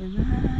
ว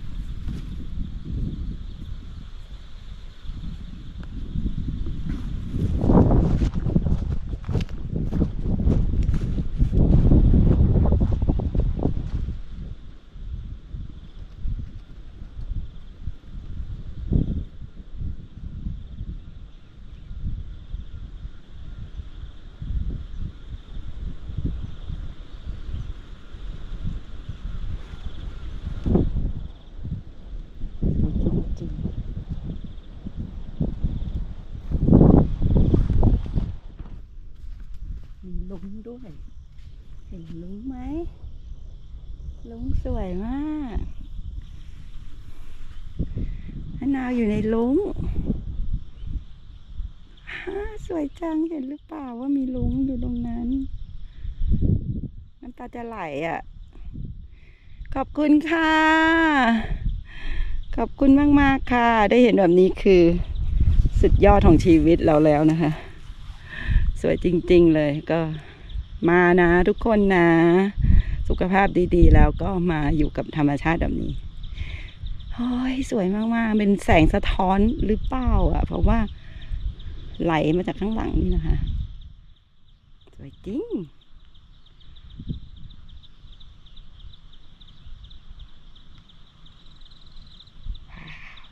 มีลุงด้วย เห็นลุงไหม ลุงสวยมากมะนาวอยู่ในลุงฮ่าสวยจังเห็นหรือเปล่าว่ามีลุงอยู่ตรงนั้น น้ำตาจะไหลอะ ขอบคุณค่ะ ขอบคุณมาก ๆ ค่ะ ได้เห็นแบบนี้คือ สุดยอดของชีวิตเราแล้วนะคะ สวยจริง ๆ เลยก็มานะทุกคนนะ สุขภาพดีๆ แล้วก็มาอยู่กับธรรมชาติแบบนี้โอ้ยสวยมากๆ เป็นแสงสะท้อนหรือเปล่าอะ เพราะว่าไหลมาจากข้างหลังนี่นะคะ สวยจริง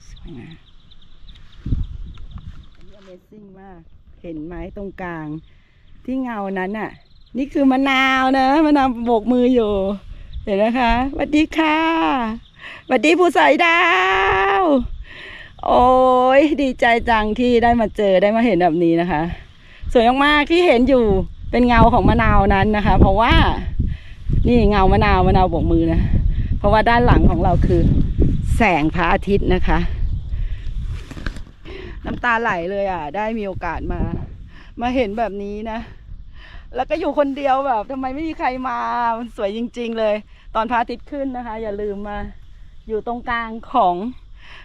สวยนะอันนี้ Amazing มาก เห็นไหมตรงกลาง ที่เงานั้นน่ะ นี่คือมะนาวนะมะนาวโบกมืออยู่ เห็นนะคะสวัสดีค่ะสวัสดีผู้สายดาว โอ้ยดีใจจังที่ได้มาเจอได้มาเห็นแบบนี้นะคะ สวยมากๆที่เห็นอยู่เป็นเงาของมะนาวนั้นนะคะ เพราะว่านี่เงามะนาวมะนาวโบกมือนะ เพราะว่าด้านหลังของเราคือ แสงพระอาทิตย์นะคะ น้ำตาไหลเลยอะ ได้มีโอกาสมา มาเห็นแบบนี้นะ แล้วก็อยู่คนเดียวแบบทำไมไม่มีใครมามันสวยจริง ๆ เลย ตอนพระอาทิตย์ขึ้นนะคะ อย่าลืมมาอยู่ตรงกลางของ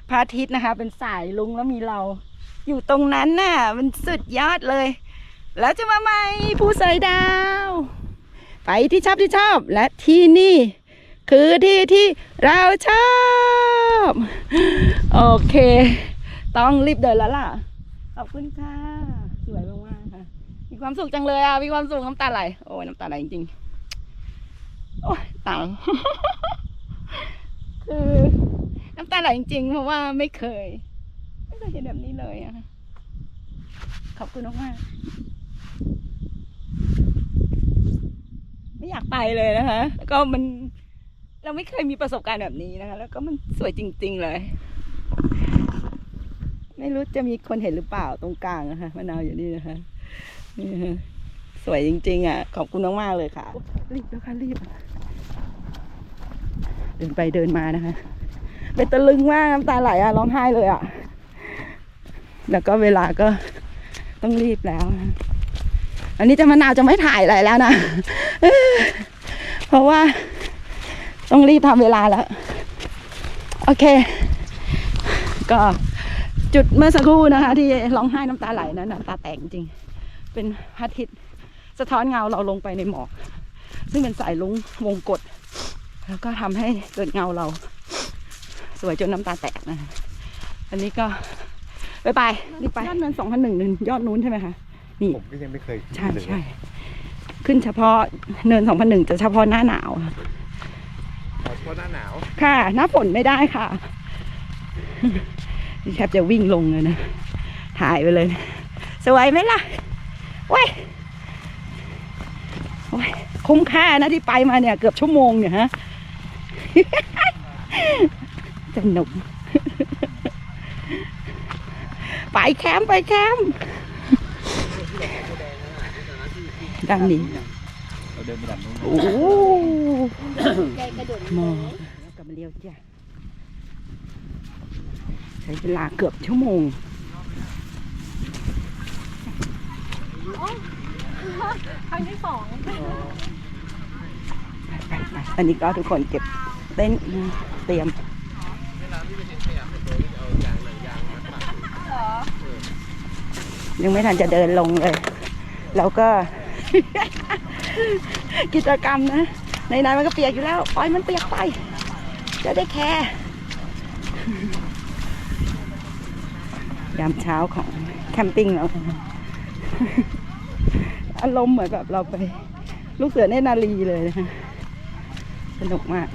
พระอาทิตย์นะคะ เป็นสายลุงแล้วมีเรา อยู่ตรงนั้นน่ะ มันสุดยอดเลย แล้วจะมาไหมผู้สายดาว ไปที่ชอบที่ชอบและที่นี่ คือที่ที่เราชอบ โอเค ต้องรีบเดินแล้วล่ะ ขอบคุณค่ะ สวยมากๆค่ะ มีความสุขจังเลยอะ มีความสุขน้ำตาไหล โอ้ยน้ำตาไหลจริงๆ โอ้ยตายคือน้ำตาไหลจริงๆ เพราะว่าไม่เคย ไม่เคยเห็นแบบนี้เลยอะ ขอบคุณมากๆไม่อยากไปเลยนะคะ แล้วก็มันเราไม่เคยมีประสบการณ์แบบนี้นะคะ แล้วก็มันสวยจริง ๆ เลย ไม่รู้จะมีคนเห็นหรือเปล่าตรงกลางนะคะมะนาวอยู่นี่นะคะนี่นะคะสวยจริงๆอะ ขอบคุณมากๆเลยค่ะ รีบแล้วค่ะรีบ เดินไปเดินมานะคะเป็นตะลึงมากน้ำตาไหลอะร้องไห้เลยอะ แล้วก็เวลาก็ต้องรีบแล้วนะอันนี้จะมะนาวจะไม่ถ่ายอะไรแล้วนะ เพราะว่าต้องรีบทำเวลาแล้ว โอเค ก็ จุดเมื่อสักครู่นะคะ ที่ร้องไห้น้ำตาไหลนั้นน้ำตาแตกจริงๆเป็นพระอาทิตย์สะท้อนเงาเราลงไปในหมอก ซึ่งเป็นสายลุงวงกดแล้วก็ทำให้เกิดเงาเรา สวยจนน้ำตาแตกนะคะอันนี้ก็ไปไปรีบไปยอดเนินสองพันหนึ่งยอดนู้นใช่ไหมคะนี่ผมก็ยังไม่เคยใช่เลยใช่ขึ้นเฉพาะเนินสองพันหนึ่งจะเฉพาะหน้าหนาวค่ะขอเฉพาะหน้าหนาว ค่ะ หน้าฝนไม่ได้ค่ะนี่ แทบจะวิ่งลงเลยนะ ถ่ายไปเลย สวยไหมล่ะเว้ยโอ้ยคุ้มค่านะที่ไปมาเนี่ย เกือบชั่วโมงเนี่ยฮะสนุกไปแคมป์ไปแคมป์ด้านนี้เราเดินไปดับนู้นโอ้โหใจกระโดดมองแล้วกลับมาเลี้ยวจ้ะ ใช้เวลาเกือบชั่วโมงครั้งที่สองไปไปอันนี้ก็ทุกคนเก็บเต้นท์นะเตรียมยังไม่ทันจะเดินลงเลย แล้วก็ กิจกรรมนะ ในนั้นมันก็เปียกอยู่แล้วปล่อยมันเปียกไป จะได้แค่ ยามเช้าของแคมปิ้งเราอารมณ์เหมือนแบบเราไปลูกเสือเนนารีเลยนะคะสนุกมาก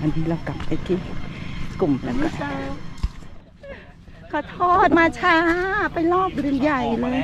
อันนี้เรากลับไปที่กลุ่มแล้วก็ขอโทษมาช้า ไปรอบเรือนใหญ่เลย